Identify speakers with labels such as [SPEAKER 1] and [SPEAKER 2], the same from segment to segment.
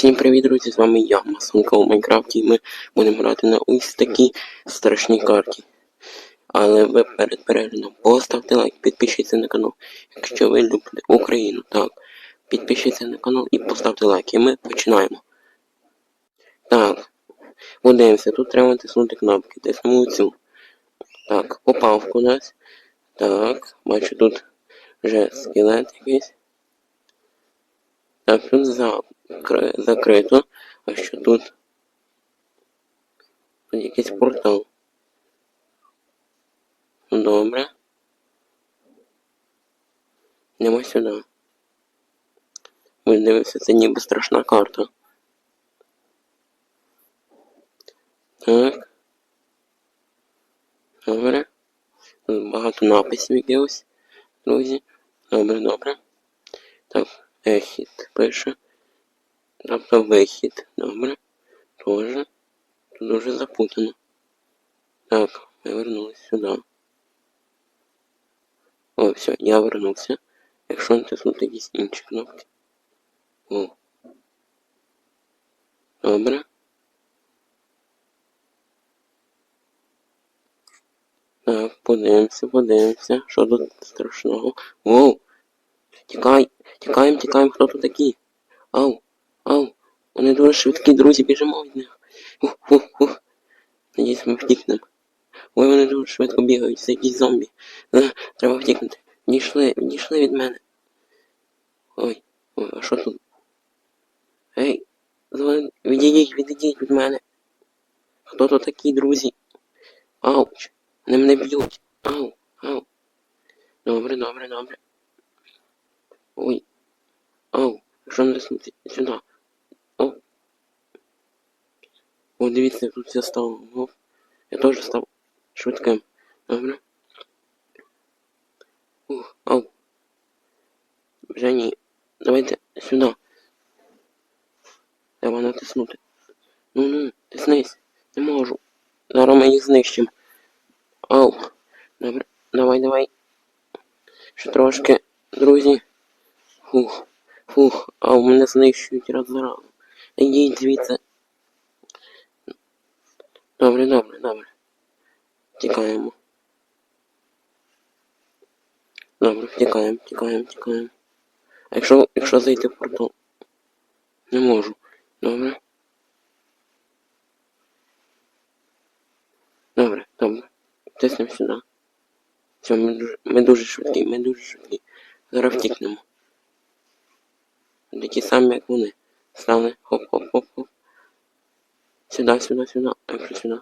[SPEAKER 1] Всім привіт, друзі! З вами я, Масонка у Майнкрафті, і ми будемо грати на ось такій страшній карті. Але ви перед переглядом поставте лайк, підпишіться на канал, якщо ви любите Україну. Так, підпишіться на канал і поставте лайк. І ми починаємо. Так, подивимося, тут треба натиснути кнопки, тиснемо цю. Так, попав кудись. Так, бачу тут вже скелет якийсь. Так, тут закри- закрито. А що тут? Тут якийсь портал. Добре. Йдемо сюди. Ой, дивимося, це ніби страшна карта. Так. Добре. Тут багато написів якихось, друзі. Добре, добре. Так, ехід пише. Тобто вихід. Добре. Тоже. Тут дуже запутано. Так, ми вернулися сюди. О, все, я вернувся. Якщо натиснути якісь інші кнопки. О. Добре. Так, подивимося, подивимося. Що тут страшного? Воу! Тікай! Тікаємо, тікаємо, хто тут такі? Ау! Ау! Вони дуже швидкі, друзі, біжимо від них. Ух, ух, ух. Надіюсь, ми втікнемо. Ой, вони дуже швидко бігають, це якісь зомбі. Е, Треба втікнути. Відійшли, відійшли від мене. Ой, ой, а що тут? Ей, звон- відійдіть, відійдіть від мене. Хто тут такі, друзі? Ауч, вони мене б'ють. Ау, ау. Добре, добре, добре. Ой. Ау, що натиснути? Сюди. О, дивіться, тут все стало. О, я теж став швидким. Добре. Ух, ау. Вже ні. Давайте сюди. Треба натиснути. Ну ну, тиснись. Не можу. Зараз ми їх знищимо. Ау. Добре. Давай, давай. Ще трошки, друзі. Фух. Фух. Ау, мене знищують раз за разом. Ідіть звідси. Добре, добре, добре. Тікаємо. Добре, втікаємо, тікаємо, тікаємо. А якщо, якщо зайти в портал? Не можу. Добре. Добре, добре. Тиснемо сюди. Все, ми дуже, ми дуже швидкі, ми дуже швидкі. Зараз втікнемо. Такі самі, як вони. Стали. Хоп-хоп-хоп-хоп. Сюди, сюди, сюди. А якщо сюди.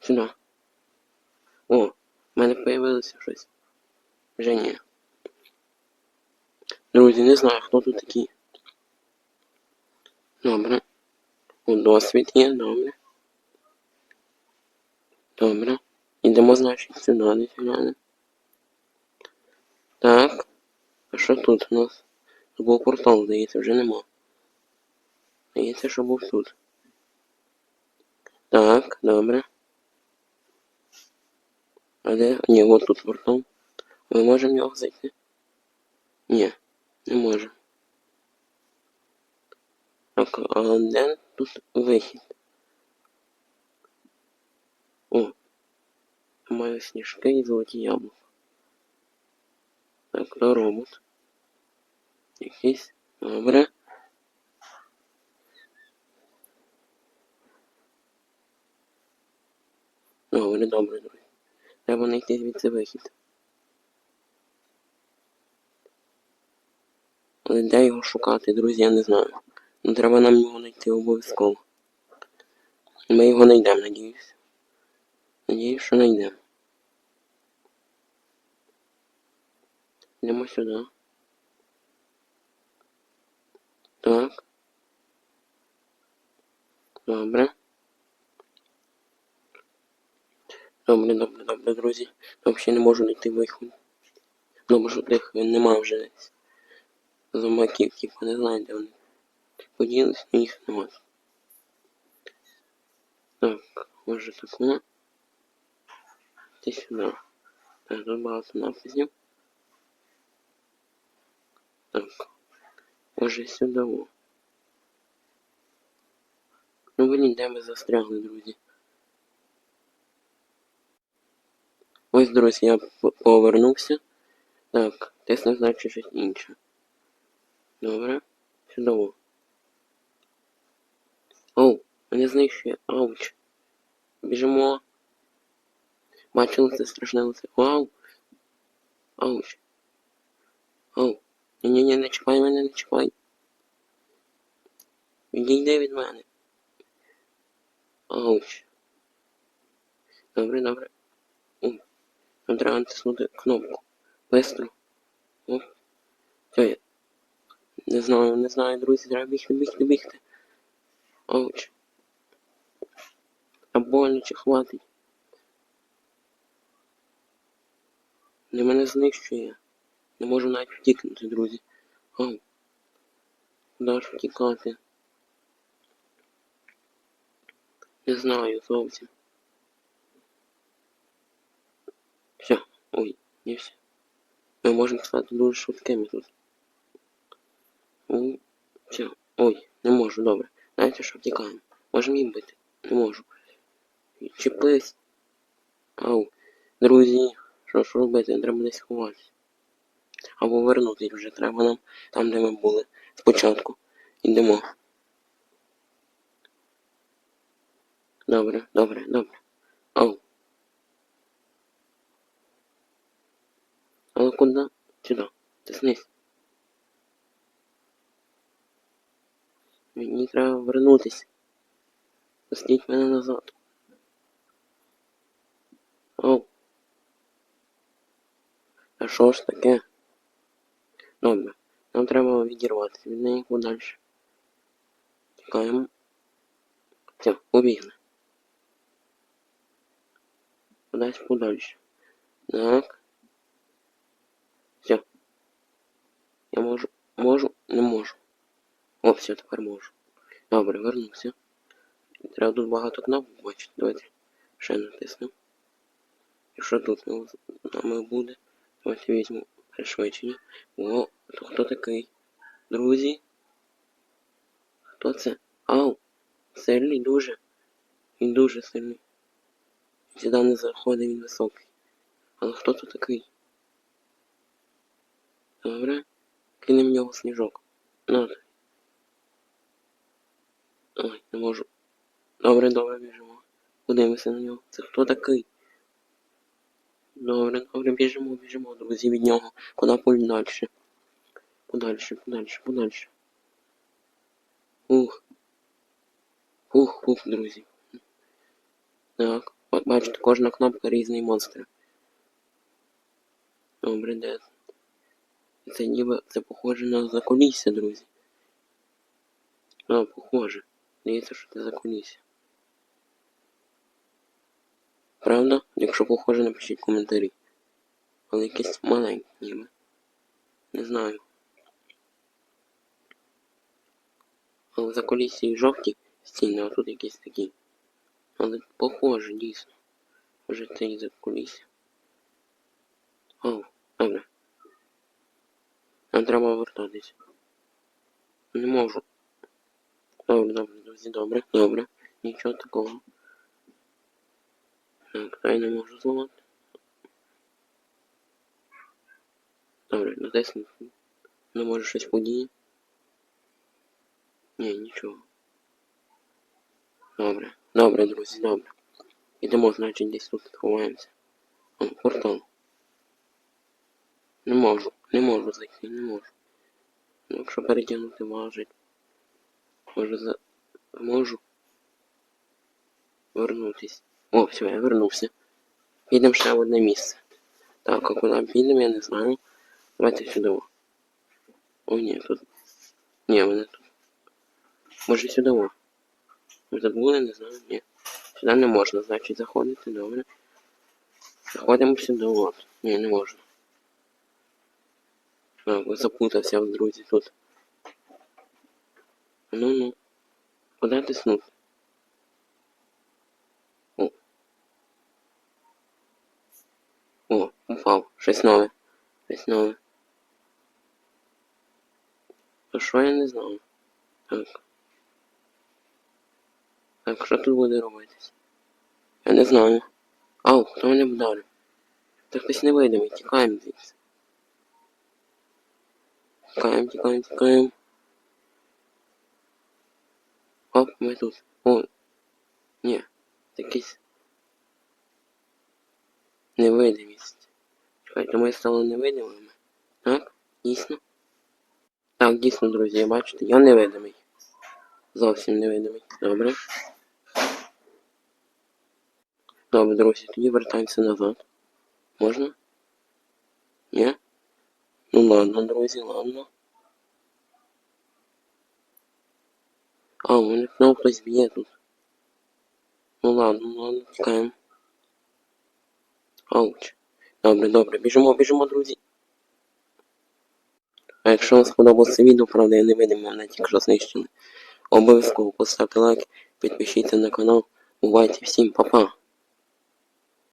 [SPEAKER 1] Сюди. О, в мене появилося щось. Вже ні. Друзі, не знаю, хто тут такі. Добре. О, досвід є, добре. Добре. Ідемо, значить, сюди, десь глянемо. Так. А що тут у нас? Тут був портал, здається, вже нема. Здається, що був тут. Так, добре. А де? Ні, от тут портал. Ми можемо в нього зайти? Ні, не можемо. Так, а де тут вихід? О, маю сніжки і золоті яблука. Так, то робот. Якийсь. Добре. Добре, добре, друзі. Треба знайти звідси вихід. Але де його шукати, друзі, я не знаю. Ну треба нам його знайти обов'язково. Ми його знайдемо, надіюсь. Надіюсь, що знайдемо. Йдемо сюди. Так. Добре. Добре, добре, добре, друзі. Я взагалі не можу знайти вихід. Добре, що тих нема вже десь. Зомбаків, типу, не знаю, де вони. Поділись, но їх нема. Так, може таку. Ти сюди. Так, тут багато написів. Так. Може сюди. о. Ну блін, де ми застрягли, друзі. Ось, друзі, я повернувся. Так, тисну, значить щось інше. Добре. Чудово. Оу, мене знищує. Ауч. Біжимо. Бачили це страшне лице. Вау. Ауч. Оу. Ні-ні-ні, не чіпай мене, не чіпай. Відійди від мене. Ауч. Добре, добре. Нам треба натиснути кнопку. Бистро. О. Все. Не знаю, не знаю, друзі, треба бігти, бігти, бігти. Ауч. А боляче хватить. Не мене знищує. Не можу навіть втікнути, друзі. Ау. Куди ж втікати? Не знаю зовсім. Все, не все. Ми можемо стати дуже швидкими тут. Ой, все, ой, не можу, добре. Знаєте, що втікаємо. Можемо їм бити. Не можу. Чіпись. Ау, друзі, що ж робити? Треба десь ховатися. Або вернутись вже треба нам там, де ми були спочатку. Ідемо. Добре, добре, добре. Ау. Але куди? Сюди. Тиснись. Мені треба вернутися. Пустіть мене назад. Ау. А що ж таке? Добре. Нам треба відірватися від неї подальше. Чекаємо. Все, побігли. Кудись подальше. Так. Я можу. Можу, не можу. О, все, тепер можу. Добре, вернувся. Треба тут багато кнопок бачити. Давайте ще натиснемо. І що тут нами буде? Давайте візьму пришвидшення. О, то хто такий? Друзі? Хто це? Ау! Сильний дуже. Він дуже сильний. Сюди не заходить, він високий. Але хто тут такий? Добре. Кинемо в нього сніжок. Тобі. Ой, не можу. Добре, добре, біжимо. Подивимося на нього. Це хто такий? Добре, добре, біжимо, біжимо, друзі, від нього. Куди подальше? Подальше, подальше, подальше. Ух. Ух, ух, друзі. Так, от бачите, кожна кнопка різний монстр. Добре, де? Це ніби це похоже на закулісся, друзі. А, похоже. Здається, що це закулісся. Правда? Якщо похоже, напишіть коментарі. Але якесь маленьке ніби. Не знаю. Але за колісі жовті стіни, а тут якісь такі. Але похоже, дійсно. Може це і за колісся. О, добре. Нам треба вертатись. Не можу. Добре, добре, друзі, добре, добре. Нічого такого. Так, та я не можу зламати. Добре, натиснути. Не може щось подіє. Ні, нічого. Добре, добре, друзі, добре. Ідемо, значить, десь тут ховаємося. О, портал. Не можу, не можу зайти, не можу. Ну, Якщо перетягнути важить. Може за... Можу. Вернутись. О, все, я вернувся. Підемо ще в одне місце. Так, а куди підемо, я не знаю. Давайте сюди. о. О, ні, тут. Ні, мене тут. Може сюди. о. Ви забули, не знаю, ні. Сюди не можна, значить, заходити, добре. Заходимо сюди, от. Ні, не можна. А, запутався, друзі, тут. Ну ну. Куди тиснути? О. О, упав. Щось нове. Щось нове. То що я не знаю. Так. Так, що тут буде робитись? Я не знаю. Ау, хто мене вдарив? Та хтось невидимий, тікаємо звідси. Тікаємо, тікаємо, тікаємо. Оп, ми тут. О. Ні. Якийсь. Невидимість. Чекайте, ми стали невидимими. Так? Дійсно? Так, дійсно, друзі, бачите, я невидимий. Зовсім невидимий. Добре. Добре, друзі, тоді вертаємося назад. Можна? Ні? Ну ладно, друзі, ладно. А, у мене знову хтось б'є тут. Ну ладно, ладно, тікаємо. Ауч. Добре, добре, біжимо, біжимо, друзі. А якщо вам сподобалося відео, правда, я не видимо, мене тільки що знищили. Обов'язково поставте лайк, підпишіться на канал. Бувайте всім, па-па!